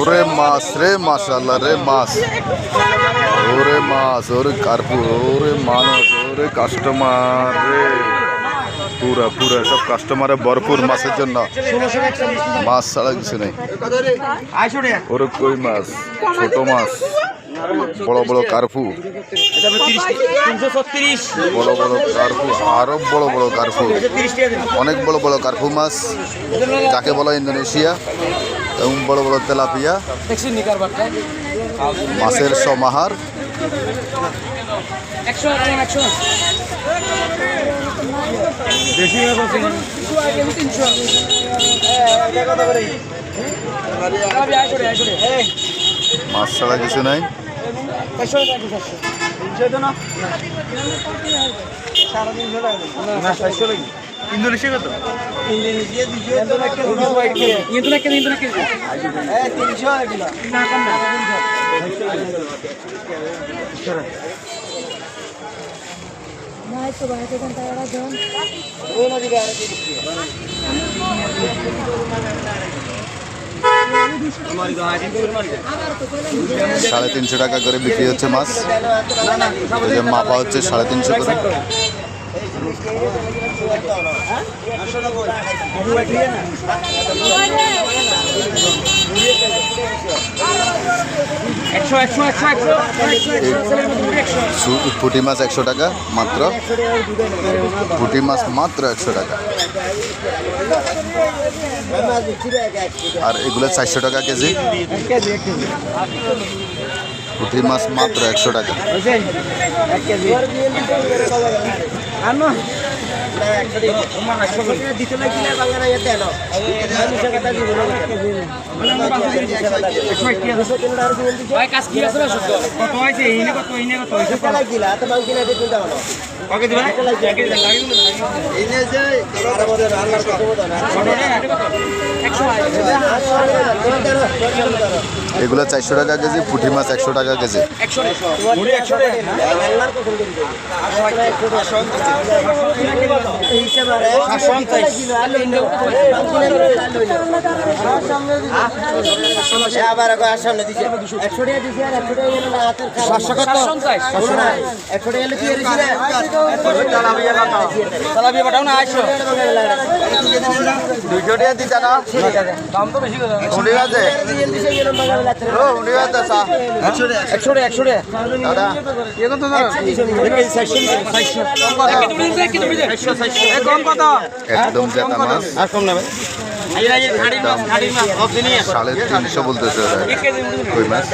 ওরে মাছ রে মাশাল্লাহ রে মাছ। ওরে মাছ, ওরে কার্পু, ওরে মানুষ, ওরে কাস্টমার রে। পুরা পুরা, সব কাস্টমারে ভরপুর মাছের জন্য। মাছ ছাড়া কিছু নেই। ওরে কই মাছ? ছোট মাছ। বড় বড় কার্পু। বড় বড় কার্পু, আরও বড় বড় কার্পু। অনেক বড় বড় কার্পু মাছ। যাকে বলা ইন্দোনেশিয়া। এবং বড় বড় তেলাপিয়া। মাছের সমাহার। মাছ ছাড়া কিছু নাই। Indonesia Indonesia. সাড়ে তিনশো টাকা করে বিক্রি হচ্ছে মাছ মাপা হচ্ছে সাড়ে তিনশো করে পুঁটি মাছ একশো টাকা মাত্র পুঁটি মাছ মাত্র একশো টাকা আর এগুলো চারশো টাকা কেজি পুঁটি মাছ মাত্র একশো টাকা একশো এগুলো চারশো টাকা কেজি পুঁটি মাছ একশো টাকা কেজি। একশো টাকা দুইশো দিতা না। দাম তো বেশি আছে একদম জেতা মাছ। সাড়ে তিনশো বলতেছে মাছ?